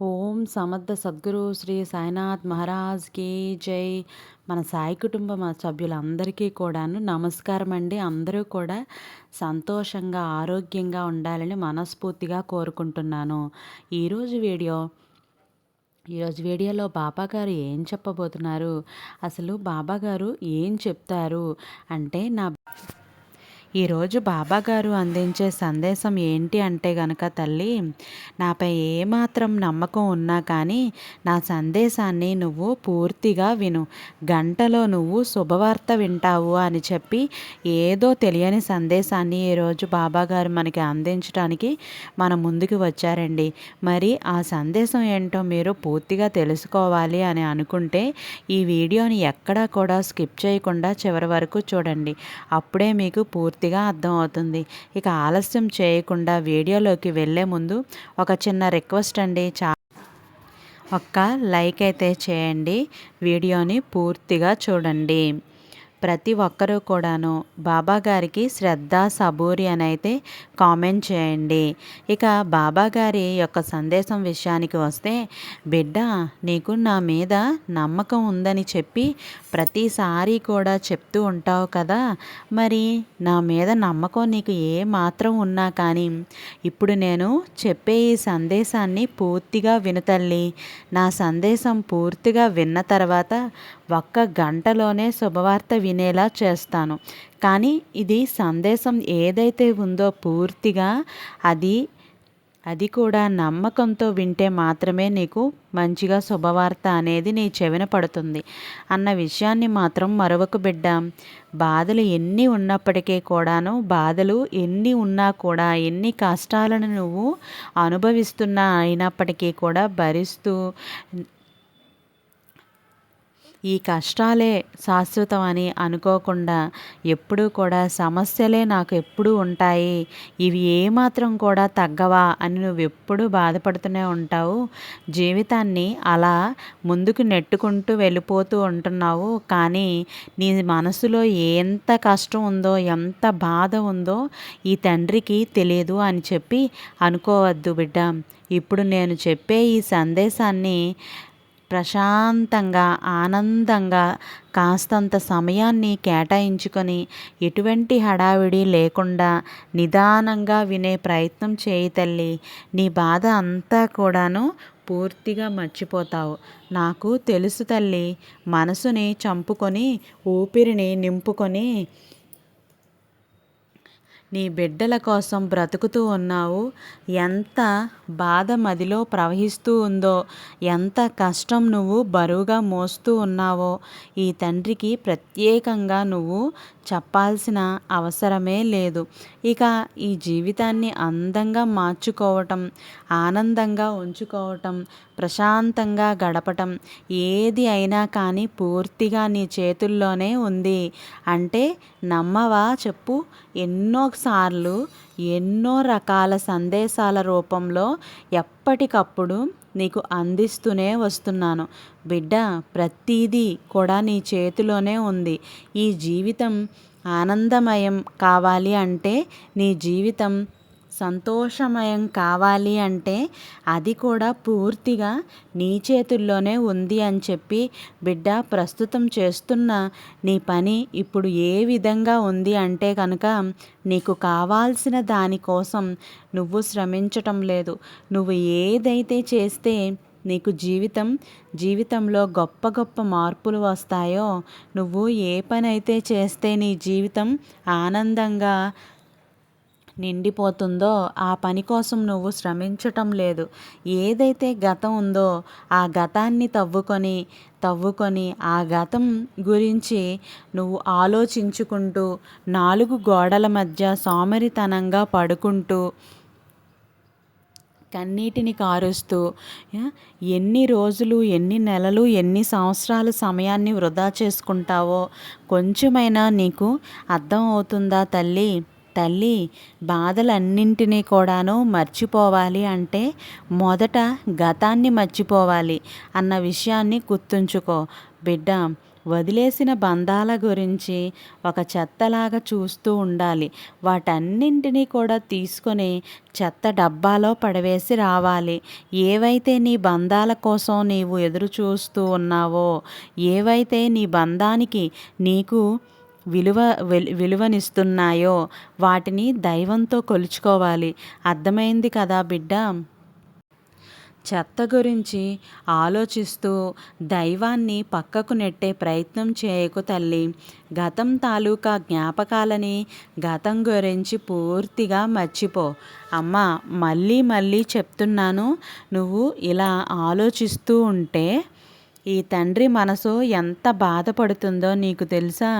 ఓం సమర్థ సద్గురు శ్రీ సాయినాథ్ మహారాజ్కి జై. మన సాయి కుటుంబ సభ్యులందరికీ కూడాను నమస్కారం అండి. అందరూ కూడా సంతోషంగా ఆరోగ్యంగా ఉండాలని మనస్ఫూర్తిగా కోరుకుంటున్నాను. ఈరోజు వీడియో ఈరోజు వీడియోలో బాబా గారు ఏం చెప్పబోతున్నారు? అసలు బాబా గారు ఏం చెప్తారు? అంటే నా ఈరోజు బాబాగారు అందించే సందేశం ఏంటి అంటే గనక తల్లి నాపై ఏమాత్రం నమ్మకం ఉన్నా కానీ నా సందేశాన్ని నువ్వు పూర్తిగా విను. గంటలో నువ్వు శుభవార్త వింటావు అని చెప్పి ఏదో తెలియని సందేశాన్ని ఈరోజు బాబాగారు మనకి అందించడానికి మన ముందుకు వచ్చారండి. మరి ఆ సందేశం ఏంటో మీరు పూర్తిగా తెలుసుకోవాలి అని అనుకుంటే ఈ వీడియోని ఎక్కడా కూడా స్కిప్ చేయకుండా చివరి వరకు చూడండి. అప్పుడే మీకు పూర్తి పూర్తిగా అర్థమవుతుంది ఇక ఆలస్యం చేయకుండా వీడియోలోకి వెళ్ళే ముందు ఒక చిన్న రిక్వెస్ట్ అండి. చా ఒక్క లైక్ అయితే చేయండి. వీడియోని పూర్తిగా చూడండి. ప్రతి ఒక్కరూ కూడాను బాబా గారికి శ్రద్ధ సబూరి అని అయితే కామెంట్ చేయండి. ఇక బాబా గారి యొక్క సందేశం విషయానికి వస్తే బిడ్డ నీకు నా మీద నమ్మకం ఉందని చెప్పి ప్రతిసారి కూడా చెప్తూ ఉంటావు కదా. మరి నా మీద నమ్మకం నీకు ఏ మాత్రం ఉన్నా కానీ ఇప్పుడు నేను చెప్పే ఈ సందేశాన్ని పూర్తిగా వినతల్లి నా సందేశం పూర్తిగా విన్న తర్వాత ఒక్క గంటలోనే శుభవార్త వినేలా చేస్తాను. కానీ ఇది సందేశం ఏదైతే ఉందో పూర్తిగా అది అది కూడా నమ్మకంతో వింటే మాత్రమే నీకు మంచిగా శుభవార్త అనేది నీ చెవిన పడుతుంది. అన్న విషయాన్ని మాత్రం మరొక బిడ్డ. బాధలు ఎన్ని ఉన్నప్పటికీ కూడాను బాధలు ఎన్ని ఉన్నా కూడా ఎన్ని కష్టాలను నువ్వు అనుభవిస్తున్నా అయినప్పటికీ కూడా భరిస్తూ ఈ కష్టాలే శాశ్వతం అని అనుకోకుండా ఎప్పుడూ కూడా సమస్యలే నాకు ఎప్పుడూ ఉంటాయి. ఇవి ఏమాత్రం కూడా తగ్గవా అని నువ్వు ఎప్పుడూ బాధపడుతూనే ఉంటావు. జీవితాన్ని అలా ముందుకు నెట్టుకుంటూ వెళ్ళిపోతూ ఉంటున్నావు. కానీ నీ మనసులో ఎంత కష్టం ఉందో ఎంత బాధ ఉందో ఈ తండ్రికి తెలియదు అని చెప్పి అనుకోవద్దు బిడ్డ. ఇప్పుడు నేను చెప్పే ఈ సందేశాన్ని ప్రశాంతంగా ఆనందంగా కాస్తంత సమయాన్ని కేటాయించుకొని ఎటువంటి హడావిడి లేకుండా నిదానంగా వినే ప్రయత్నం చేయి తల్లి. నీ బాధ అంతా కూడాను పూర్తిగా మర్చిపోతావు. నాకు తెలుసు తల్లి. మనసుని చంపుకొని ఊపిరిని నింపుకొని నీ బిడ్డల కోసం బ్రతుకుతూ ఉన్నావు. ఎంత బాధ మదిలో ప్రవహిస్తూ ఉందో ఎంత కష్టం నువ్వు బరువుగా మోస్తూ ఉన్నావో ఈ తండ్రికి ప్రత్యేకంగా నువ్వు చెప్పాల్సిన అవసరమే లేదు. ఇక ఈ జీవితాన్ని అందంగా మార్చుకోవటం ఆనందంగా ఉంచుకోవటం ప్రశాంతంగా గడపటం ఏది అయినా కానీ పూర్తిగా నీ చేతుల్లోనే ఉంది. అంటే నమ్మవా చెప్పు? ఎన్నోసార్లు ఎన్నో రకాల సందేశాల రూపంలో ఎప్పటికప్పుడు నీకు అందిస్తూనే వస్తున్నాను. బిడ్డ ప్రతీదీ కూడా నీ చేతిలోనే ఉంది. ఈ జీవితం ఆనందమయం కావాలి అంటే నీ జీవితం సంతోషమయం కావాలి అంటే అది కూడా పూర్తిగా నీ చేతుల్లోనే ఉంది అని చెప్పి బిడ్డ ప్రస్తుతం చేస్తున్న నీ పని ఇప్పుడు ఏ విధంగా ఉంది అంటే కనుక నీకు కావాల్సిన దానికోసం నువ్వు శ్రమించటం లేదు. నువ్వు ఏదైతే చేస్తే నీకు జీవితం జీవితంలో గొప్ప గొప్ప మార్పులు వస్తాయో నువ్వు ఏ పనైతే చేస్తే నీ జీవితం ఆనందంగా నిండిపోతుందో ఆ పని కోసం నువ్వు శ్రమించటం లేదు. ఏదైతే గతం ఉందో ఆ గతాన్ని తవ్వుకొని తవ్వుకొని ఆ గతం గురించి నువ్వు ఆలోచించుకుంటూ నాలుగు గోడల మధ్య సోమరితనంగా పడుకుంటూ కన్నీటిని కారుస్తూ ఎన్ని రోజులు ఎన్ని నెలలు ఎన్ని సంవత్సరాలు సమయాన్ని వృధా చేసుకుంటావో కొంచెమైనా నీకు అర్థం అవుతుందా తల్లి? తల్లి బాధలన్నింటినీ కూడాను మర్చిపోవాలి అంటే మొదట గతాన్ని మర్చిపోవాలి అన్న విషయాన్ని గుర్తుంచుకో. బిడ్డ వదిలేసిన బంధాల గురించి ఒక చెత్తలాగా చూస్తూ ఉండాలి. వాటన్నింటినీ కూడా తీసుకొని చెత్త డబ్బాలో పడవేసి రావాలి. ఏవైతే నీ బంధాల కోసం నీవు ఎదురు చూస్తూ ఉన్నావో ఏవైతే నీ బంధానికి నీకు విలువ విలువనిస్తున్నాయో వాటిని దైవంతో కొలుచుకోవాలి. అర్థమైంది కదా బిడ్డ? చెత్త గురించి ఆలోచిస్తూ దైవాన్ని పక్కకు నెట్టే ప్రయత్నం చేయకు తల్లి. గతం తాలూకా జ్ఞాపకాలని గతం గురించి పూర్తిగా మర్చిపో. అమ్మ మళ్ళీ మళ్ళీ చెప్తున్నాను. నువ్వు ఇలా ఆలోచిస్తూ ఉంటే ఈ తండ్రి మనసు ఎంత బాధపడుతుందో నీకు తెలుసా?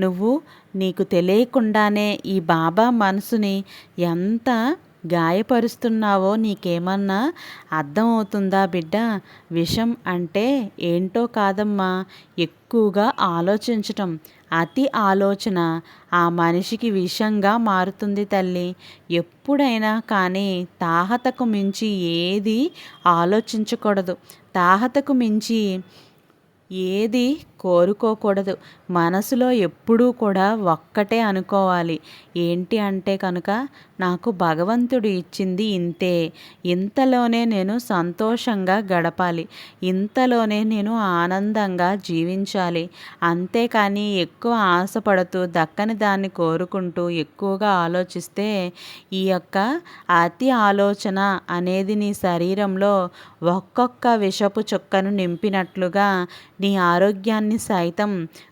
నువ్వు నీకు తెలియకుండానే ఈ బాబా మనసుని ఎంత గాయపరుస్తున్నావో నీకేమన్నా అర్థమవుతుందా బిడ్డ? విషం అంటే ఏంటో కాదమ్మా. ఎక్కువగా ఆలోచించటం అతి ఆలోచన ఆ మనిషికి విషంగా మారుతుంది తల్లి. ఎప్పుడైనా కానీ తాహతకు మించి ఏది ఆలోచించకూడదు. తాహతకు మించి ఏది కోరుకోకూడదు. మనసులో ఎప్పుడూ కూడా ఒక్కటే అనుకోవాలి. ఏంటి అంటే కనుక నాకు భగవంతుడు ఇచ్చింది ఇంతే. ఇంతలోనే నేను సంతోషంగా గడపాలి. ఇంతలోనే నేను ఆనందంగా జీవించాలి. అంతేకాని ఎక్కువ ఆశపడుతూ దక్కని దాన్ని కోరుకుంటూ ఎక్కువగా ఆలోచిస్తే ఈ యొక్క అతి ఆలోచన అనేది నీ శరీరంలో ఒక్కొక్క విషపు చుక్కను నింపినట్లుగా నీ ఆరోగ్యాన్ని శక్తిని సైతం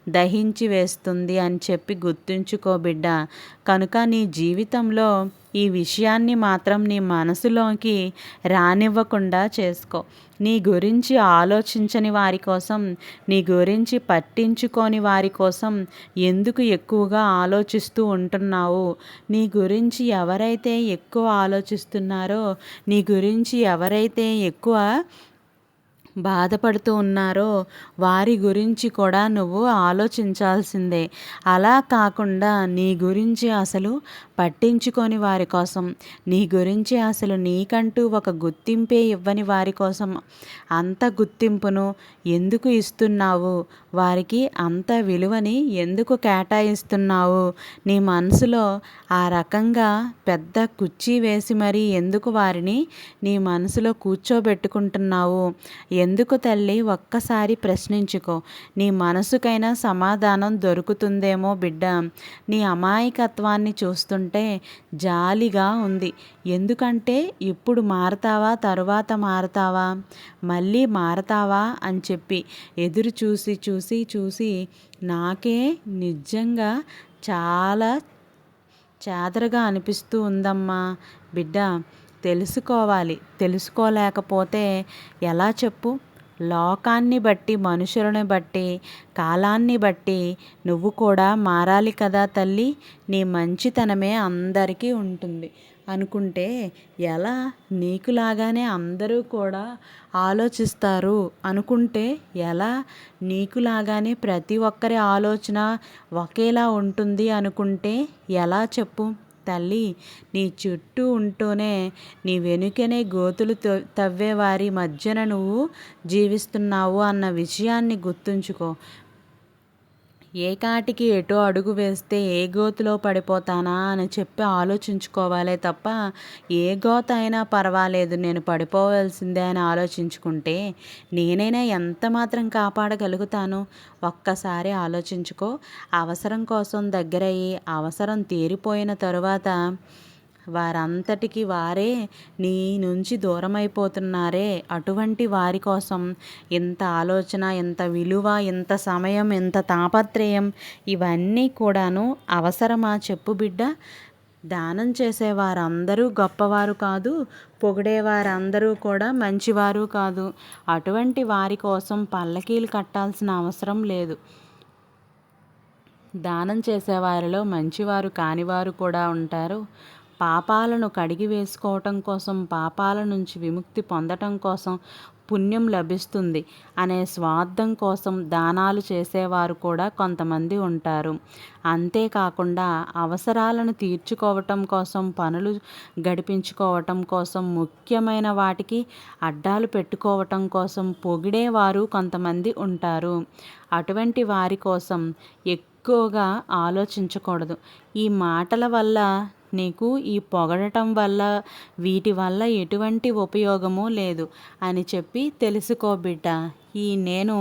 దహించి వేస్తుంది అని చెప్పి గుర్తుంచుకో బిడ్డ. కనుక నీ జీవితంలో ఈ విషయాన్ని మాత్రం నీ మనసులోకి రానివ్వకుండా చేసుకో. నీ గురించి ఆలోచించని వారి కోసం నీ గురించి పట్టించుకోని వారి కోసం ఎందుకు ఎక్కువగా ఆలోచిస్తూ ఉంటున్నావు? నీ గురించి ఎవరైతే ఎక్కువ ఆలోచిస్తున్నారో నీ గురించి ఎవరైతే ఎక్కువ బాధపడుతూ ఉన్నారో వారి గురించి కూడా నువ్వు ఆలోచించాల్సిందే. అలా కాకుండా నీ గురించి అసలు పట్టించుకొని వారి కోసం నీ గురించి అసలు నీకంటూ ఒక గుర్తింపే ఇవ్వని వారి కోసం అంత గుర్తింపును ఎందుకు ఇస్తున్నావు? వారికి అంత విలువని ఎందుకు కేటాయిస్తున్నావు? నీ మనసులో ఆ రకంగా పెద్ద కుర్చీ వేసి మరీ ఎందుకు వారిని నీ మనసులో కూర్చోబెట్టుకుంటున్నావు? ఎందుకు తల్లి? ఒక్కసారి ప్రశ్నించుకో. నీ మనసుకైనా సమాధానం దొరుకుతుందేమో బిడ్డ. నీ అమాయకత్వాన్ని చూస్తుంటే జాలిగా ఉంది. ఎందుకంటే ఇప్పుడు మారతావా? తరువాత మారతావా? మళ్ళీ మారతావా? అని చెప్పి ఎదురు చూసి చూసి చూసి నాకే నిజంగా చాలా చాదరగా అనిపిస్తూ ఉందమ్మా బిడ్డ. తెలుసుకోవాలి. తెలుసుకోలేకపోతే ఎలా చెప్పు? లోకాన్ని బట్టి మనుషులను బట్టి కాలాన్ని బట్టి నువ్వు కూడా మారాలి కదా తల్లి? నీ మంచితనమే అందరికీ ఉంటుంది. అనుకుంటే ఎలా? నీకులాగానే అందరూ కూడా ఆలోచిస్తారు. అనుకుంటే ఎలా? నీకులాగానే ప్రతి ఒక్కరి ఆలోచన ఒకేలా ఉంటుంది అనుకుంటే ఎలా చెప్పు? తల్లి నీ చుట్టూ ఉంటూనే నీ వెనుకనే గోతులు తవ్వేవారి మధ్యన నువ్వు జీవిస్తున్నావు అన్న విషయాన్ని గుర్తుంచుకో. ఏ కాటికి ఎటో అడుగు వేస్తే ఏ గోతులో పడిపోతానా అని చెప్పి ఆలోచించుకోవాలే తప్ప ఏ గోత అయినా పర్వాలేదు నేను పడిపోవాల్సిందే అని ఆలోచించుకుంటే నేనైనా ఎంత మాత్రం కాపాడగలుగుతాను? ఒక్కసారి ఆలోచించుకో. అవసరం కోసం దగ్గరయ్యి అవసరం తీరిపోయిన తరువాత వారంతటికి వారే నీ నుంచి దూరమైపోతున్నారే. అటువంటి వారి కోసం ఎంత ఆలోచన ఎంత విలువ ఎంత సమయం ఎంత తాపత్రయం ఇవన్నీ కూడాను అవసరమా చెప్పు బిడ్డ. దానం చేసేవారందరూ గొప్పవారు కాదు పొగిడేవారందరూ కూడా మంచివారు కాదు. అటువంటి వారి కోసం పల్లకీలు కట్టాల్సిన అవసరం లేదు. దానం చేసేవారిలో మంచివారు కానివారు కూడా ఉంటారు. పాపాలను కడిగి వేసుకోవటం కోసం పాపాల నుంచి విముక్తి పొందటం కోసం పుణ్యం లభిస్తుంది అనే స్వార్థం కోసం దానాలు చేసేవారు కూడా కొంతమంది ఉంటారు. అంతేకాకుండా అవసరాలను తీర్చుకోవటం కోసం పనులు గడిపించుకోవటం కోసం ముఖ్యమైన వాటికి అడ్డాలు పెట్టుకోవటం కోసం పొగిడేవారు కొంతమంది ఉంటారు. అటువంటి వారి కోసం ఎక్కువగా ఆలోచించకూడదు. ఈ మాటల వల్ల నీకు ఈ పొగడటం వల్ల వీటి వల్ల ఎటువంటి ఉపయోగము లేదు అని చెప్పి తెలుసుకో బిడ్డ. ఈ నేను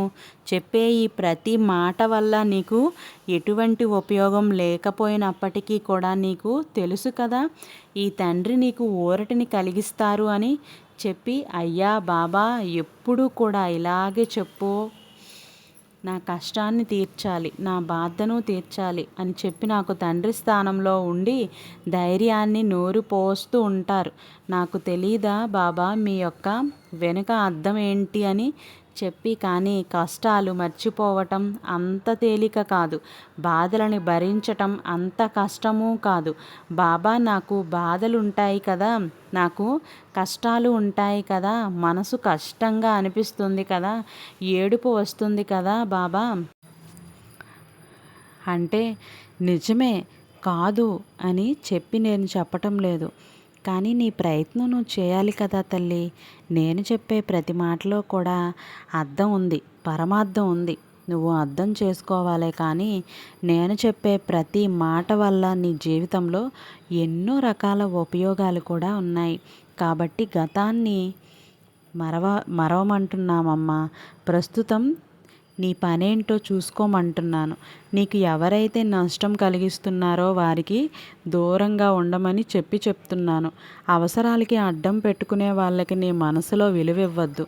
చెప్పే ఈ ప్రతి మాట వల్ల నీకు ఎటువంటి ఉపయోగం లేకపోయినప్పటికీ కూడా నీకు తెలుసు కదా ఈ తండ్రి నీకు ఊరటిని కలిగిస్తారు అని చెప్పి అయ్యా బాబా ఎప్పుడూ కూడా ఇలాగే చెప్పు. నా కష్టాన్ని తీర్చాలి నా బాధను తీర్చాలి అని చెప్పి నాకు తండ్రి స్థానంలో ఉండి ధైర్యాన్ని నోరు పోస్తూ ఉంటారు. నాకు తెలీదా బాబా మీ యొక్క వెనుక అర్థం ఏంటి అని చెప్పి కానీ కష్టాలు మర్చిపోవటం అంత తేలిక కాదు. బాధలని భరించటం అంత కష్టము కాదు. బాబా నాకు బాధలు ఉంటాయి కదా. నాకు కష్టాలు ఉంటాయి కదా. మనసు కష్టంగా అనిపిస్తుంది కదా. ఏడుపు వస్తుంది కదా బాబా. అంటే నిజమే కాదు అని చెప్పి నేను చెప్పటం లేదు. కానీ నీ ప్రయత్నం నువ్వు చేయాలి కదా తల్లి. నేను చెప్పే ప్రతి మాటలో కూడా అర్థం ఉంది పరమార్థం ఉంది. నువ్వు అర్థం చేసుకోవాలి కానీ నేను చెప్పే ప్రతి మాట వల్ల నీ జీవితంలో ఎన్నో రకాల ఉపయోగాలు కూడా ఉన్నాయి. కాబట్టి గతాన్ని మరవ మరవమంటున్నామమ్మా. ప్రస్తుతం నీ పనేంటో చూసుకోమంటున్నాను. నీకు ఎవరైతే నష్టం కలిగిస్తున్నారో వారికి దూరంగా ఉండమని చెప్పి చెప్తున్నాను. అవసరాలకి అడ్డం పెట్టుకునే వాళ్ళకి నీ మనసులో విలువివ్వద్దు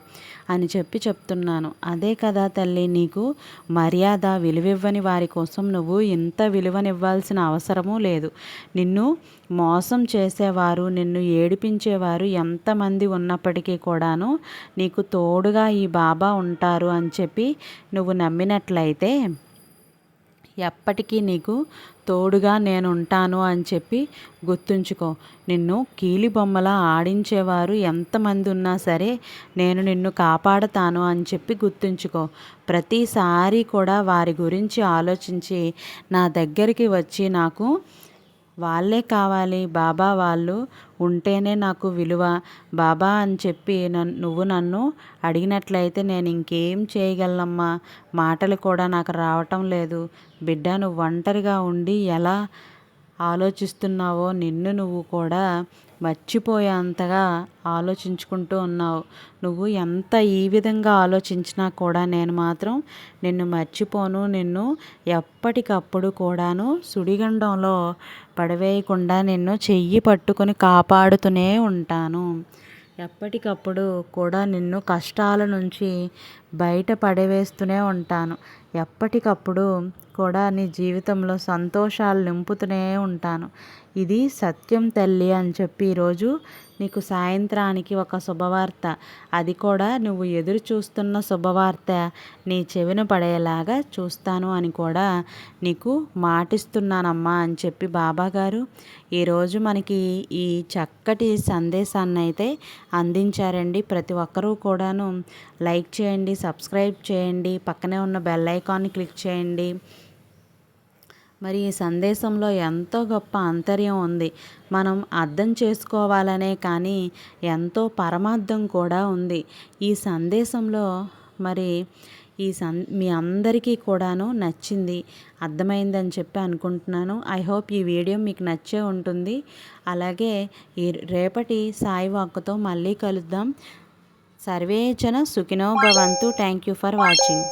అని చెప్పి చెప్తున్నాను. అదే కదా తల్లి నీకు మర్యాద విలువివ్వని వారి కోసం నువ్వు ఇంత విలువనివ్వాల్సిన అవసరమూ లేదు. నిన్ను మోసం చేసేవారు నిన్ను ఏడిపించేవారు ఎంతమంది ఉన్నప్పటికీ కూడాను నీకు తోడుగా ఈ బాబా ఉంటారు అని చెప్పి నువ్వు నమ్మినట్లయితే ఎప్పటికీ నీకు తోడుగా నేను ఉంటాను అని చెప్పి గుర్తుంచుకో. నిన్ను కీలి బొమ్మలా ఆడించేవారు ఎంతమంది ఉన్నా సరే నేను నిన్ను కాపాడతాను అని చెప్పి గుర్తుంచుకో. ప్రతిసారి కూడా వారి గురించి ఆలోచించి నా దగ్గరికి వచ్చి నాకు వాళ్ళే కావాలి. బాబా వాళ్ళు ఉంటేనే నాకు విలువ. బాబా అని చెప్పి నన్ను నువ్వు నన్ను అడిగినట్లయితే నేను ఇంకేం చేయగలనమ్మా? మాటలు కూడా నాకు రావటం లేదు. బిడ్డ నువ్వు ఒంటరిగా ఉండి ఎలా ఆలోచిస్తున్నావో నిన్ను నువ్వు కూడా మర్చిపోయేంతగా ఆలోచించుకుంటూ ఉన్నావు. నువ్వు ఎంత ఈ విధంగా ఆలోచించినా కూడా నేను మాత్రం నిన్ను మర్చిపోను. నిన్ను ఎప్పటికప్పుడు కూడాను సుడిగండంలో పడవేయకుండా నిన్ను చెయ్యి పట్టుకొని కాపాడుతూనే ఉంటాను. ఎప్పటికప్పుడు కూడా నిన్ను కష్టాల నుంచి బయట పడవేస్తూనే ఉంటాను. ఎప్పటికప్పుడు కూడా నీ జీవితంలో సంతోషాలు నింపుతూనే ఉంటాను. ఇది సత్యం తల్లి అని చెప్పి ఈరోజు నీకు సాయంత్రానికి ఒక శుభవార్త. అది కూడా నువ్వు ఎదురు చూస్తున్న శుభవార్త. నీ చెవిన పడేలాగా చూస్తాను అని కూడా నీకు మాటిస్తున్నానమ్మా అని చెప్పి బాబాగారు ఈరోజు మనకి ఈ చక్కటి సందేశాన్ని అయితే అందించారండి. ప్రతి ఒక్కరూ కూడాను లైక్ చేయండి సబ్స్క్రైబ్ చేయండి. పక్కనే ఉన్న బెల్ ఐకాన్ని క్లిక్ చేయండి. మరి ఈ సందేశంలో ఎంతో గొప్ప ఆంతర్యం ఉంది. మనం అర్థం చేసుకోవాలనే కానీ ఎంతో పరమార్థం కూడా ఉంది. ఈ సందేశంలో మరి ఈ సన్ మీ అందరికీ కూడాను నచ్చింది. అర్థమైందని చెప్పి అనుకుంటున్నాను. ఐ హోప్ ఈ వీడియో మీకు నచ్చే ఉంటుంది. అలాగే ఈ రేపటి సాయి వాక్కుతో మళ్ళీ కలుద్దాం. సర్వేచన సుఖినో భవంతు. Thank you for watching